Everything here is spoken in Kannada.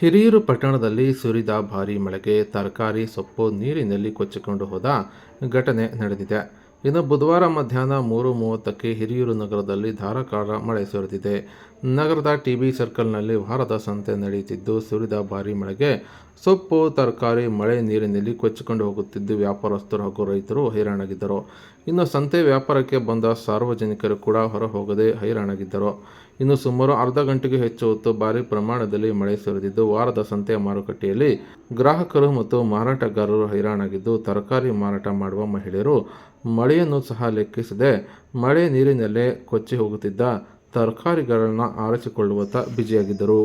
ಹಿರಿಯೂರು ಪಟ್ಟಣದಲ್ಲಿ ಸುರಿದ ಭಾರೀ ಮಳೆಗೆ ತರಕಾರಿ, ಸೊಪ್ಪು, ನೀರಿನಲ್ಲಿ ಕೊಚ್ಚಿಕೊಂಡು ಹೋದ ಘಟನೆ ನಡೆದಿದೆ. ಇನ್ನು ಬುಧವಾರ ಮಧ್ಯಾಹ್ನ ಮೂರು ಮೂವತ್ತಕ್ಕೆ ಹಿರಿಯೂರು ನಗರದಲ್ಲಿ ಧಾರಾಕಾರ ಮಳೆ ಸುರಿದಿದೆ. ನಗರದ ಟಿ ಬಿ ಸರ್ಕಲ್ನಲ್ಲಿ ವಾರದ ಸಂತೆ ನಡೆಯುತ್ತಿದ್ದು, ಸುರಿದ ಭಾರೀ ಮಳೆಗೆ ಸೊಪ್ಪು, ತರಕಾರಿ, ಮಳೆ, ನೀರಿನಲ್ಲಿ ಕೊಚ್ಚಿಕೊಂಡು ಹೋಗುತ್ತಿದ್ದು ವ್ಯಾಪಾರಸ್ಥರು ಹಾಗೂ ರೈತರು ಹೈರಾಣಾಗಿದ್ದರು. ಇನ್ನು ಸಂತೆ ವ್ಯಾಪಾರಕ್ಕೆ ಬಂದ ಸಾರ್ವಜನಿಕರು ಕೂಡ ಹೊರ ಹೋಗದೆ ಹೈರಾಣಾಗಿದ್ದರು. ಇನ್ನು ಸುಮಾರು ಅರ್ಧ ಗಂಟೆಗೆ ಹೆಚ್ಚು ಹೊತ್ತು ಭಾರಿ ಪ್ರಮಾಣದಲ್ಲಿ ಮಳೆ ಸುರಿದಿದ್ದು, ವಾರದ ಸಂತೆಯ ಮಾರುಕಟ್ಟೆಯಲ್ಲಿ ಗ್ರಾಹಕರು ಮತ್ತು ಮಾರಾಟಗಾರರು ಹೈರಾಣಾಗಿದ್ದು, ತರಕಾರಿ ಮಾರಾಟ ಮಾಡುವ ಮಹಿಳೆಯರು ಮಳೆಯನ್ನು ಸಹ ಲೆಕ್ಕಿಸದೆ ಮಳೆ ನೀರಿನಲ್ಲೇ ಕೊಚ್ಚಿ ಹೋಗುತ್ತಿದ್ದ ತರಕಾರಿಗಳನ್ನು ಆರಿಸಿಕೊಳ್ಳುವತ್ತ ಬ್ಯುಸಿಯಾಗಿದ್ದರು.